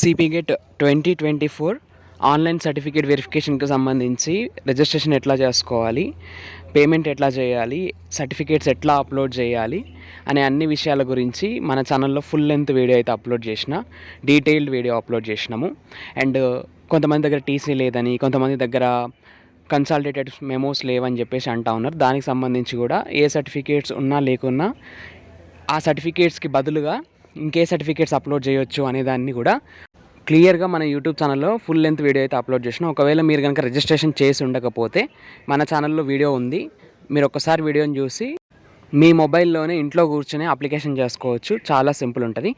CP GET twenty twenty four online certificate వెరిఫికేషన్కి సంబంధించి registration ఎట్లా చేసుకోవాలి పేమెంట్ ఎట్లా చేయాలి సర్టిఫికేట్స్ ఎట్లా అప్లోడ్ చేయాలి అనే అన్ని విషయాల గురించి మన ఛానల్లో ఫుల్ లెంత్ వీడియో అయితే అప్లోడ్ చేసిన డీటెయిల్డ్ వీడియో అప్లోడ్ చేసినాము. అండ్ కొంతమంది దగ్గర టీసీ లేదని కొంతమంది దగ్గర కన్సాల్టేటెడ్ మెమోస్ లేవని చెప్పేసి అంటా ఉన్నారు. దానికి సంబంధించి కూడా ఏ సర్టిఫికేట్స్ ఉన్నా లేకున్నా ఆ సర్టిఫికేట్స్కి బదులుగా ఇంకే సర్టిఫికేట్స్ అప్లోడ్ చేయొచ్చు అనే దాన్ని కూడా క్లియర్గా మన యూట్యూబ్ ఛానల్లో ఫుల్ లెంత్ వీడియో అయితే అప్లోడ్ చేసిన. ఒకవేళ మీరు కనుక రిజిస్ట్రేషన్ చేసి ఉండకపోతే మన ఛానల్లో వీడియో ఉంది. మీరు ఒక్కసారి వీడియోని చూసి మీ మొబైల్లోనే ఇంట్లో కూర్చొని అప్లికేషన్ చేసుకోవచ్చు. చాలా సింపుల్ ఉంటుంది.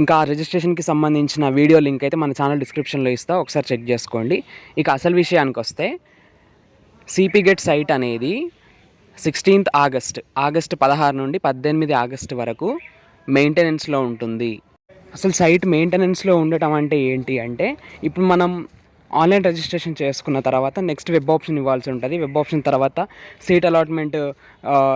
ఇంకా ఆ రిజిస్ట్రేషన్కి సంబంధించిన వీడియో లింక్ అయితే మన ఛానల్ డిస్క్రిప్షన్లో ఇస్తా. ఒకసారి చెక్ చేసుకోండి. ఇక అసలు విషయానికి వస్తే సిపి గెట్ సైట్ అనేది సిక్స్టీన్త్ ఆగస్ట్ ఆగస్ట్ పదహారు నుండి పద్దెనిమిది ఆగస్ట్ వరకు మెయింటెనెన్స్లో ఉంటుంది. అసలు సైట్ మెయింటెనెన్స్లో ఉండటం అంటే ఏంటి అంటే ఇప్పుడు మనం ఆన్లైన్ రిజిస్ట్రేషన్ చేసుకున్న తర్వాత నెక్స్ట్ వెబ్ ఆప్షన్ ఇవ్వాల్సి ఉంటుంది. వెబ్ ఆప్షన్ తర్వాత సీట్ అలాట్మెంట్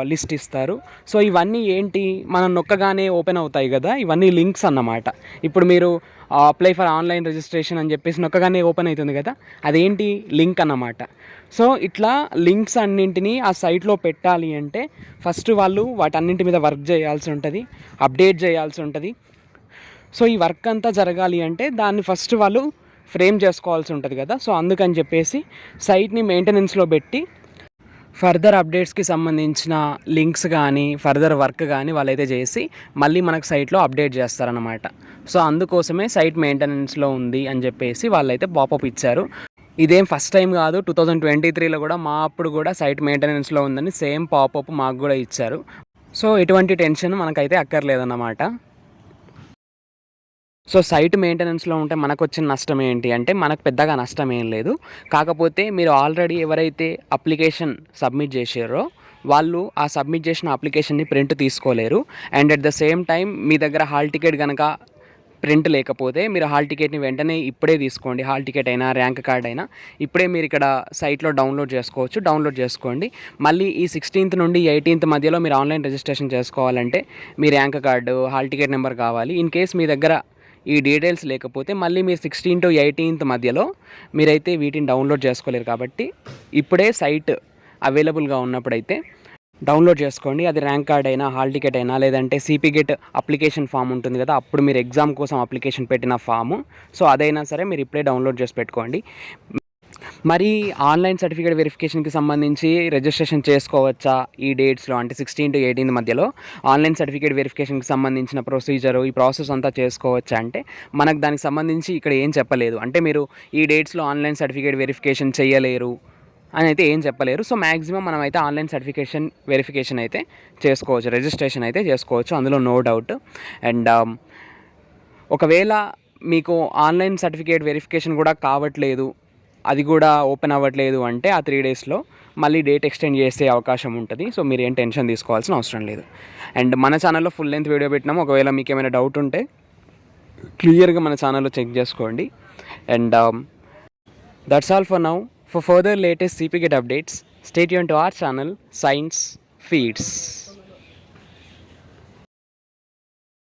లిస్ట్ ఇస్తారు. సో ఇవన్నీ ఏంటి? మనం నొక్కగానే ఓపెన్ అవుతాయి కదా? ఇవన్నీ లింక్స్ అన్నమాట. ఇప్పుడు మీరు అప్లై ఫర్ ఆన్లైన్ రిజిస్ట్రేషన్ అని చెప్పేసి నొక్కగానే ఓపెన్ అవుతుంది కదా? అదేంటి? లింక్ అన్నమాట. సో ఇట్లా లింక్స్ అన్నింటినీ ఆ సైట్లో పెట్టాలి అంటే ఫస్ట్ వాళ్ళు వాటన్నింటి మీద వర్క్ చేయాల్సి ఉంటుంది అప్డేట్ చేయాల్సి ఉంటుంది. సో ఈ వర్క్ అంతా జరగాలి అంటే దాన్ని ఫస్ట్ వాళ్ళు ఫ్రేమ్ చేసుకోవాల్సి ఉంటుంది కదా సో అందుకని చెప్పేసి సైట్ని మెయింటెనెన్స్లో పెట్టి ఫర్దర్ అప్డేట్స్కి సంబంధించిన లింక్స్ కానీ ఫర్దర్ వర్క్ కానీ వాళ్ళైతే చేసి మళ్ళీ మనకు సైట్లో అప్డేట్ చేస్తారనమాట సో అందుకోసమే సైట్ మెయింటెనెన్స్లో ఉంది అని చెప్పేసి వాళ్ళైతే పాపప్ ఇచ్చారు. ఇదేం ఫస్ట్ టైం కాదు టూ థౌజండ్ ట్వంటీ త్రీలో కూడా మా అప్పుడు కూడా సైట్ మెయింటెనెన్స్లో ఉందని సేమ్ పాపప్ మాకు కూడా ఇచ్చారు. సో ఎటువంటి టెన్షన్ మనకైతే అక్కర్లేదన్నమాట. సో సైట్ మెయింటెనెన్స్లో ఉంటే మనకు వచ్చిన నష్టం ఏంటి అంటే మనకు పెద్దగా నష్టం ఏం లేదు. కాకపోతే మీరు ఆల్రెడీ ఎవరైతే అప్లికేషన్ సబ్మిట్ చేసారో వాళ్ళు ఆ సబ్మిట్ చేసిన అప్లికేషన్ని ప్రింట్ తీసుకోలేరు. And at the same time మీ దగ్గర హాల్ టికెట్ కనుక ప్రింట్ లేకపోతే మీరు హాల్ టికెట్ని వెంటనే ఇప్పుడే తీసుకోండి. హాల్ టికెట్ అయినా ర్యాంక్ కార్డ్ అయినా ఇప్పుడే మీరు ఇక్కడ సైట్లో డౌన్లోడ్ చేసుకోవచ్చు. డౌన్లోడ్ చేసుకోండి. మళ్ళీ ఈ సిక్స్టీన్త్ నుండి ఎయిటీన్త్ మధ్యలో మీరు ఆన్లైన్ రిజిస్ట్రేషన్ చేసుకోవాలంటే మీ rank card hall ticket number కావాలి. ఇన్ కేస్ మీ దగ్గర ఈ డీటెయిల్స్ లేకపోతే మళ్ళీ మీరు సిక్స్టీన్ టు ఎయిటీన్త్ మధ్యలో మీరైతే వీటిని డౌన్లోడ్ చేసుకోలేరు కాబట్టి ఇప్పుడే సైట్ అవైలబుల్గా ఉన్నప్పుడైతే డౌన్లోడ్ చేసుకోండి. అది ర్యాంక్ కార్డ్ అయినా హాల్ టికెట్ అయినా లేదంటే సిపి గెట్ అప్లికేషన్ ఫామ్ ఉంటుంది కదా అప్పుడు మీరు ఎగ్జామ్ కోసం అప్లికేషన్ పెట్టిన ఫాము సో అదైనా సరే మీరు ఇప్పుడే డౌన్లోడ్ చేసి పెట్టుకోండి. మరి ఆన్లైన్ సర్టిఫికేట్ వెరిఫికేషన్కి సంబంధించి రిజిస్ట్రేషన్ చేసుకోవచ్చా ఈ డేట్స్లో? అంటే సిక్స్టీన్ టు ఎయిటీన్ మధ్యలో ఆన్లైన్ సర్టిఫికేట్ వెరిఫికేషన్కి సంబంధించిన ప్రొసీజర్ ఈ ప్రాసెస్ అంతా చేసుకోవచ్చా? అంటే మనకు దానికి సంబంధించి ఇక్కడ ఏం చెప్పలేదు. అంటే మీరు ఈ డేట్స్లో ఆన్లైన్ సర్టిఫికేట్ వెరిఫికేషన్ చేయలేరు అని అయితే ఏం చెప్పలేరు. సో మ్యాక్సిమం మనం అయితే ఆన్లైన్ సర్టిఫికేషన్ వెరిఫికేషన్ అయితే చేసుకోవచ్చు రిజిస్ట్రేషన్ అయితే చేసుకోవచ్చు. అందులో నో డౌట్ అండ్ um, ఒకవేళ మీకు ఆన్లైన్ సర్టిఫికేట్ వెరిఫికేషన్ కూడా కావట్లేదు అది కూడా ఓపెన్ అవ్వట్లేదు అంటే ఆ త్రీ డేస్లో మళ్ళీ డేట్ ఎక్స్టెండ్ చేసే అవకాశం ఉంటుంది. సో మీరు ఏం టెన్షన్ తీసుకోవాల్సిన అవసరం లేదు. అండ్ మన ఛానల్లో ఫుల్ లెంత్ వీడియో పెట్టినాము. ఒకవేళ మీకు ఏమైనా డౌట్ ఉంటే క్లియర్గా మన ఛానల్లో చెక్ చేసుకోండి. And that's all for now for further latest CPGET updates stay Yoon to our channel science feeds